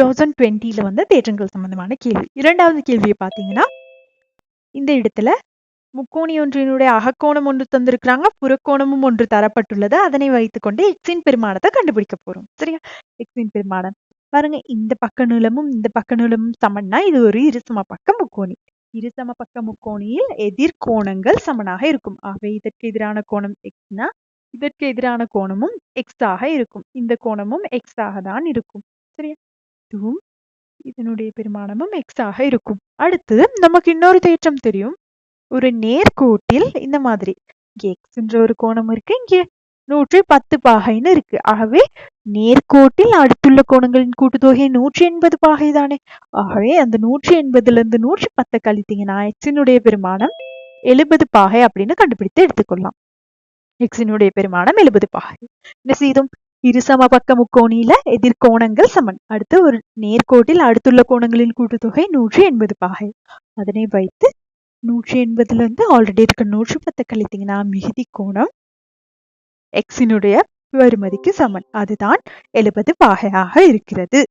Thousand டுவெண்ட்டில வந்து தேற்றங்கள் சம்பந்தமான கேள்வி. இரண்டாவது கேள்வியை பார்த்தீங்கன்னா இந்த இடத்துல முக்கோணி ஒன்றினுடைய அகக்கோணம் ஒன்று தந்திருக்கிறாங்க புறக்கோணமும் ஒன்று தரப்பட்டுள்ளது. அதனை வைத்துக்கொண்டு எக்ஸின் பெருமானத்தை கண்டுபிடிக்க போறோம். சரியா? எக்ஸின் பெருமானம். பாருங்க இந்த பக்க நீளமும் இந்த பக்க நீளமும் சமன்னா இது ஒரு இருசம பக்க முக்கோணி. இருசம பக்க முக்கோணியில் எதிர்கோணங்கள் சமனாக இருக்கும். ஆகவே இதற்கு எதிரான கோணம் எக்ஸ்னா இதற்கு எதிரான கோணமும் எக்ஸ் ஆக இருக்கும். இந்த கோணமும் எக்ஸ் ஆக தான் இருக்கும். சரியா? இதுவும் இதனுடைய பெருமானமும் எக்ஸ் ஆக இருக்கும். அடுத்து நமக்கு இன்னொரு தேற்றம் தெரியும். ஒரு நேர்கோட்டில் இந்த மாதிரி இங்கே எக்ஸ்ன்ற ஒரு கோணம் இருக்கு இங்கே நூற்றி பத்து பாகைன்னு இருக்கு. ஆகவே நேர்கோட்டில் அடுத்துள்ள கோணங்களின் கூட்டுத்தொகை நூற்றி எண்பது பாகை தானே. ஆகவே அந்த நூற்றி எண்பதுல இருந்து நூற்றி பத்தை கழித்தீங்கன்னா எக்ஸினுடைய பெருமானம் எழுபது பாகை அப்படின்னு கண்டுபிடித்து எடுத்துக்கொள்ளலாம். எக்ஸினுடைய பெருமானம் எழுபது பாகை. என்ன செய்தும்? இருசம பக்க முக்கோணியில எதிர்கோணங்கள் சமன். அடுத்து ஒரு நேர்கோட்டில் அடுத்துள்ள கோணங்களின் கூட்டுத்தொகை நூற்றி எண்பது பாகை. அதனை வைத்து நூற்றி எண்பதுல இருந்து ஆல்ரெடி இருக்க நூற்றி பத்து கழித்தீங்கன்னா மிகுதி கோணம் எக்ஸினுடைய வருமதிக்கு சமன். அதுதான் எழுபது பாகையாக இருக்கிறது.